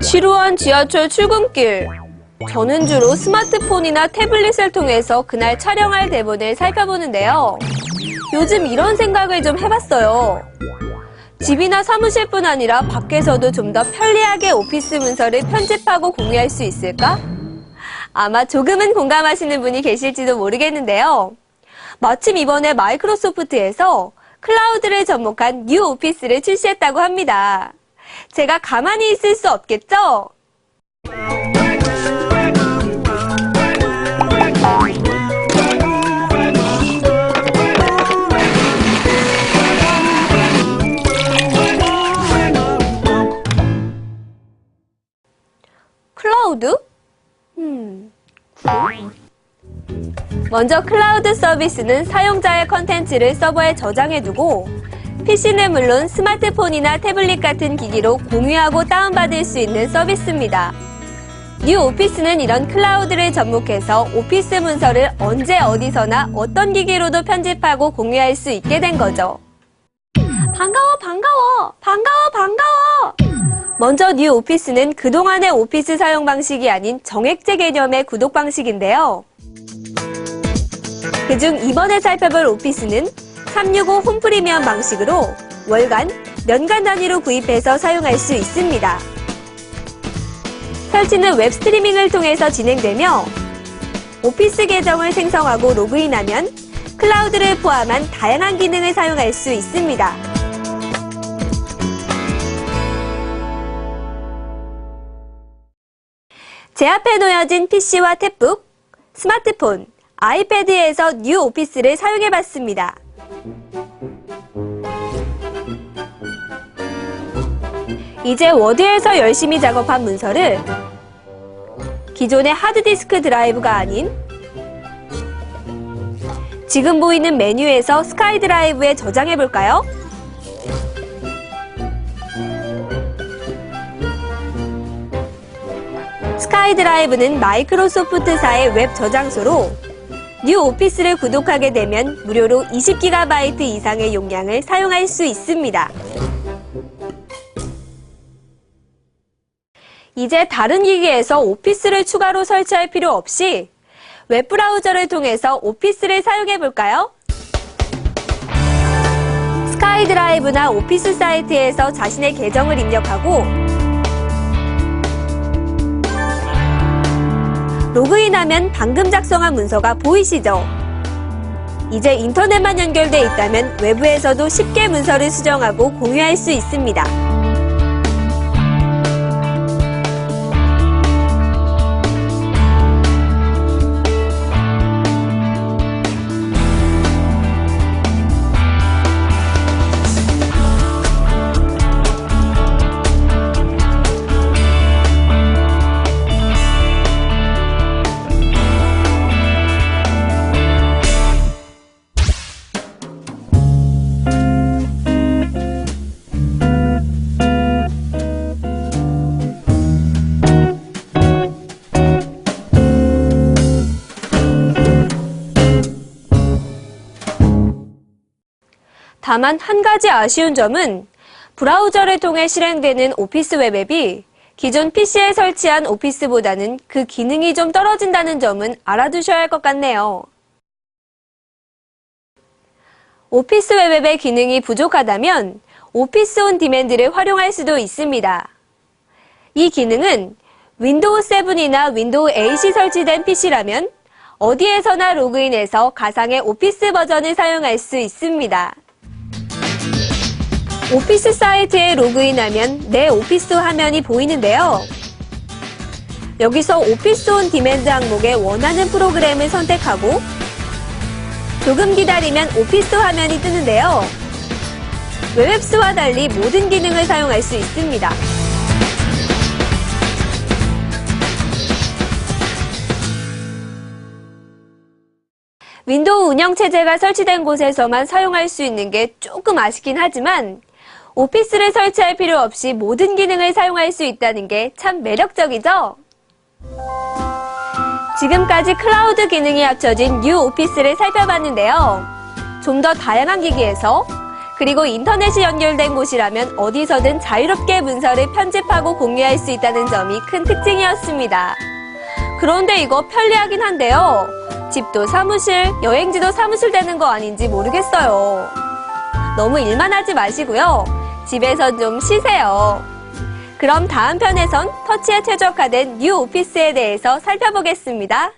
지루한 지하철 출근길. 저는 주로 스마트폰이나 태블릿을 통해서 그날 촬영할 대본을 살펴보는데요. 요즘 이런 생각을 좀 해봤어요. 집이나 사무실뿐 아니라 밖에서도 좀 더 편리하게 오피스 문서를 편집하고 공유할 수 있을까? 아마 조금은 공감하시는 분이 계실지도 모르겠는데요. 마침 이번에 마이크로소프트에서 클라우드를 접목한 뉴 오피스를 출시했다고 합니다. 제가 가만히 있을 수 없겠죠? 클라우드? 음. 먼저 클라우드 서비스는 사용자의 컨텐츠를 서버에 저장해두고 PC는 물론 스마트폰이나 태블릿 같은 기기로 공유하고 다운받을 수 있는 서비스입니다. 뉴 오피스는 이런 클라우드를 접목해서 오피스 문서를 언제 어디서나 어떤 기기로도 편집하고 공유할 수 있게 된 거죠. 반가워, 반가워, 반가워, 반가워! 먼저 뉴 오피스는 그동안의 오피스 사용 방식이 아닌 정액제 개념의 구독 방식인데요. 그중 이번에 살펴볼 오피스는 365 홈프리미엄 방식으로 월간, 년간 단위로 구입해서 사용할 수 있습니다. 설치는 웹 스트리밍을 통해서 진행되며 오피스 계정을 생성하고 로그인하면 클라우드를 포함한 다양한 기능을 사용할 수 있습니다. 제 앞에 놓여진 PC와 탭북, 스마트폰, 아이패드에서 뉴 오피스를 사용해 봤습니다. 이제 워드에서 열심히 작업한 문서를 기존의 하드디스크 드라이브가 아닌 지금 보이는 메뉴에서 스카이 드라이브에 저장해 볼까요? 스카이 드라이브는 마이크로소프트사의 웹 저장소로 뉴 오피스를 구독하게 되면 무료로 20GB 이상의 용량을 사용할 수 있습니다. 이제 다른 기기에서 오피스를 추가로 설치할 필요 없이 웹브라우저를 통해서 오피스를 사용해 볼까요? 스카이 드라이브나 오피스 사이트에서 자신의 계정을 입력하고 로그인하면 방금 작성한 문서가 보이시죠? 이제 인터넷만 연결돼 있다면 외부에서도 쉽게 문서를 수정하고 공유할 수 있습니다. 다만 한 가지 아쉬운 점은 브라우저를 통해 실행되는 오피스 웹앱이 기존 PC에 설치한 오피스보다는 그 기능이 좀 떨어진다는 점은 알아두셔야 할 것 같네요. 오피스 웹앱의 기능이 부족하다면 오피스 온 디맨드를 활용할 수도 있습니다. 이 기능은 윈도우 7이나 윈도우 8이 설치된 PC라면 어디에서나 로그인해서 가상의 오피스 버전을 사용할 수 있습니다. 오피스 사이트에 로그인하면 내 오피스 화면이 보이는데요. 여기서 오피스 온 디맨드 항목에 원하는 프로그램을 선택하고 조금 기다리면 오피스 화면이 뜨는데요. 웹앱스와 달리 모든 기능을 사용할 수 있습니다. 윈도우 운영체제가 설치된 곳에서만 사용할 수 있는 게 조금 아쉽긴 하지만 오피스를 설치할 필요 없이 모든 기능을 사용할 수 있다는 게 참 매력적이죠? 지금까지 클라우드 기능이 합쳐진 뉴 오피스를 살펴봤는데요. 좀 더 다양한 기기에서 그리고 인터넷이 연결된 곳이라면 어디서든 자유롭게 문서를 편집하고 공유할 수 있다는 점이 큰 특징이었습니다. 그런데 이거 편리하긴 한데요. 집도 사무실, 여행지도 사무실 되는 거 아닌지 모르겠어요. 너무 일만 하지 마시고요. 집에서 좀 쉬세요. 그럼 다음 편에선 터치에 최적화된 뉴 오피스에 대해서 살펴보겠습니다.